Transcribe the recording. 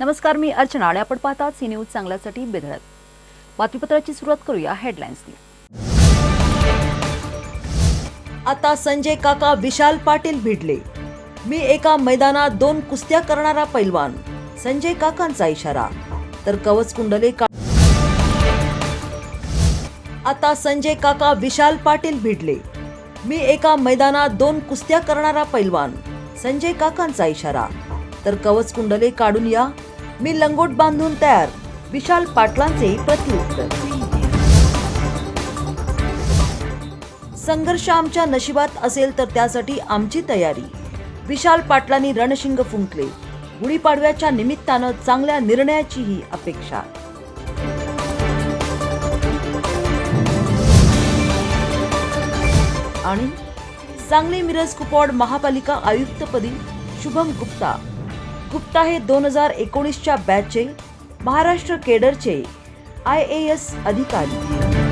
नमस्कार मी अर्चना आणि आपण पाहतात सी न्यूज चांगल्यासाठी बेधडक बातमीपत्राची सुरुवात करूया हेडलाईन्सनी आता संजय काका विशाल पाटील भिडले. मी एका मैदानात दोन कुस्त्या करणारा पैलवान. संजय काकांचा इशारा. तर कवच कुंडले का आता संजय काका विशाल पाटील भिडले. मी एका मैदानात दोन कुस्त्या करणारा पैलवान. संजय काकांचा इशारा. तर कवच कुंडले काढून या. मी लंगोट बांधून तयार. विशाल पाटलांचे प्रत्युत्तर. संघर्ष आमच्या नशिबात असेल तर त्यासाठी आमची तयारी. विशाल पाटलांनी रणशिंग फुंकले. गुढीपाडव्याच्या निमित्तानं चांगल्या निर्णयाचीही अपेक्षा. आणि सांगली मिरज कुपवाड महापालिका आयुक्तपदी शुभम गुप्ता. गुप्ता हे दोन हजार एकोणीसच्या बॅचचे महाराष्ट्र केडरचे आय ए एस अधिकारी.